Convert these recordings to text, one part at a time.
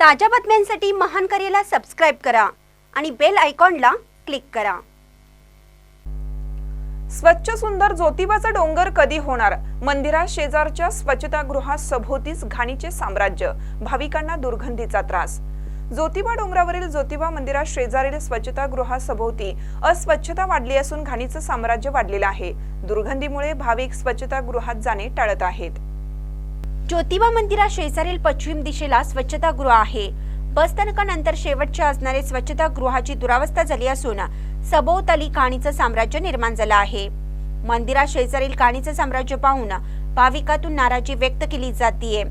ताज्या बातम्यांसाठी महान करेला सबस्क्राईब करा आणि बेल आयकॉनला क्लिक करा. स्वच्छ सुंदर ज्योतिबाचा डोंगर कधी होणार? मंदिरा शेजारच्या स्वच्छतागृहात सभोवतीच घाणीचे साम्राज्य भाविकांना दुर्गंधीचा त्रास. ज्योतिबा डोंगरावरील ज्योतिबा मंदिरात शेजारील स्वच्छतागृहा सभोवती अस्वच्छता वाढली असून घाणीचं साम्राज्य वाढलेलं आहे. दुर्गंधीमुळे भाविक स्वच्छतागृहात जाणे टाळत आहेत. ज्योतिबा मंदिरा शेजारील पश्चिम दिशेला स्वच्छतागृह आहे. बसस्थानकानंतर शेवटचे असणारे स्वच्छतागृहाची दुरावस्था झाली असून सभोवताली काणीचं साम्राज्य निर्माण झालं आहे. मंदिरा शेजारील काणीचं साम्राज्य पाहून भाविकातून नाराजी व्यक्त केली जातीये.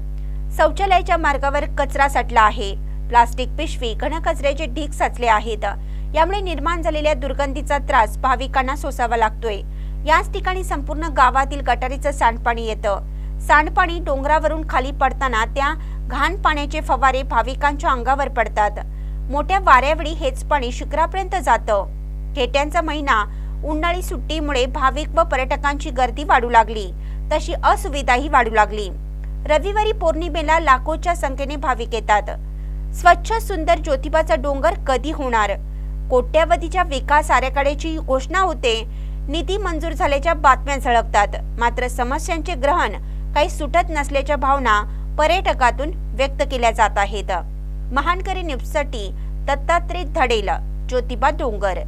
शौचालयाच्या मार्गावर कचरा साठला आहे. प्लास्टिक पिशवी घनकचऱ्याचे ढीग साचले आहेत. यामुळे निर्माण झालेल्या दुर्गंधीचा त्रास भाविकांना सोसावा लागतोय. याच ठिकाणी संपूर्ण गावातील गटारीचं सांडपाणी येतं. सांडपाणी डोंगरावरून खाली पडताना त्या घाण पाण्याचे फवारे भाविकांच्या अंगावर पडतात. मोठ्या वाऱ्यावेळी हेच पाणी शिखरापर्यंत जातं. खेट्यांचा महिना उन्हाळी सुट्टीमुळे भाविक व पर्यटकांची गर्दी वाढू लागली. तशी असुविधाही वाढू लागली. रविवारी पौर्णिमेला लाखोच्या संख्येने भाविक येतात. स्वच्छ सुंदर ज्योतिबाचा डोंगर कधी होणार? कोट्यावधीच्या विकास आराखड्याची घोषणा होते. निधी मंजूर झाल्याच्या बातम्या झळकतात. मात्र समस्यांचे ग्रहण काही सुटत नसल्याच्या भावना पर्यटकातून व्यक्त केल्या जात आहेत. महानकरी न्यूजसाठी दत्तात्रय धडेल ज्योतिबा डोंगर.